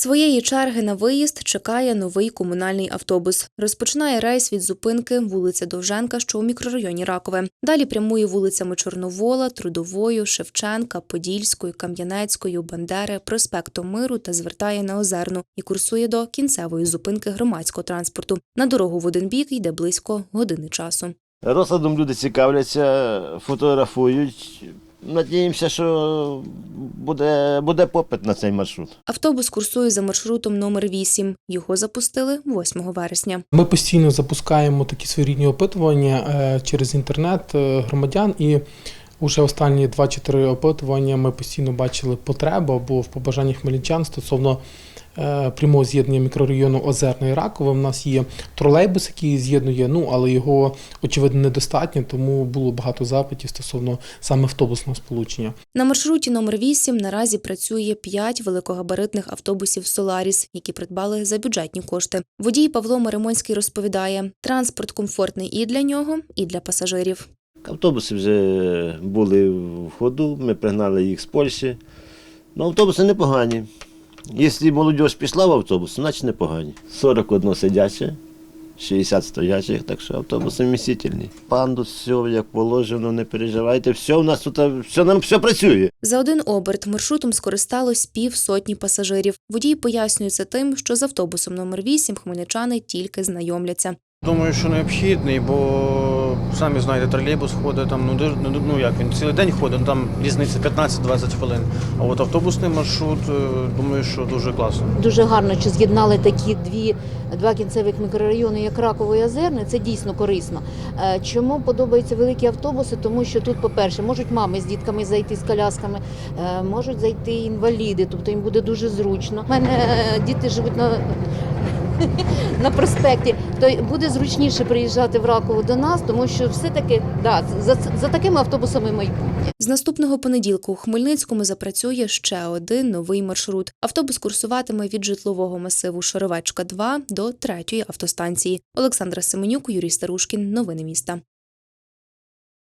Своєї черги на виїзд чекає новий комунальний автобус. Розпочинає рейс від зупинки вулиця Довженка, що у мікрорайоні Ракове. Далі прямує вулицями Чорновола, Трудовою, Шевченка, Подільською, Кам'янецькою, Бандери, проспектом Миру та звертає на Озерну і курсує до кінцевої зупинки громадського транспорту. На дорогу в один бік йде близько години часу. Розкладом люди цікавляться, фотографують. Надіємося, що буде, буде попит на цей маршрут. Автобус курсує за маршрутом номер 8. Його запустили 8 вересня. Ми постійно запускаємо такі своєрідні опитування е, через інтернет е, громадян і. Уже останні 2-4 опитування ми постійно бачили потребу або в побажанні хмельничан стосовно прямого з'єднання мікрорайону Озерна і Ракове. У нас є тролейбус, який з'єднує, ну але його очевидно недостатньо, тому було багато запитів стосовно саме автобусного сполучення. На маршруті номер 8 наразі працює 5 великогабаритних автобусів Соларіс, які придбали за бюджетні кошти. Водій Павло Маримонський розповідає, транспорт комфортний і для нього, і для пасажирів. Автобуси вже були в ходу, ми пригнали їх з Польщі. Ну, автобуси непогані. Якщо молодь пішла в автобус, значить непогані. 41 сидяче, 60 стоячих, так що автобуси вмістительні. Пандус, все як положено, не переживайте. Все у нас тут все, нам все працює. За один оберт маршрутом скористалось пів сотні пасажирів. Водій пояснює це тим, що з автобусом номер 8 хмельничани тільки знайомляться. Думаю, що необхідний, бо самі знаєте, тролейбус ходить там, ну, ну, ну як він цілий день ходить, ну, там різниця 15-20 хвилин. А от автобусний маршрут, е, думаю, що дуже класно. Дуже гарно, що з'єднали такі дві два кінцевих мікрорайони, як Раково і Озерне. Це дійсно корисно. Е, Чому подобаються великі автобуси? Тому що тут, по-перше, можуть мами з дітками зайти з колясками, е, можуть зайти інваліди, тобто їм буде дуже зручно. У мене діти живуть на. На проспекті, то буде зручніше приїжджати в Раково до нас, тому що все-таки да, за, за такими автобусами майбутнє. З наступного понеділку у Хмельницькому запрацює ще один новий маршрут. Автобус курсуватиме від житлового масиву Шаровечка 2 до третьої автостанції. Олександра Семенюк, Юрій Старушкін. Новини міста.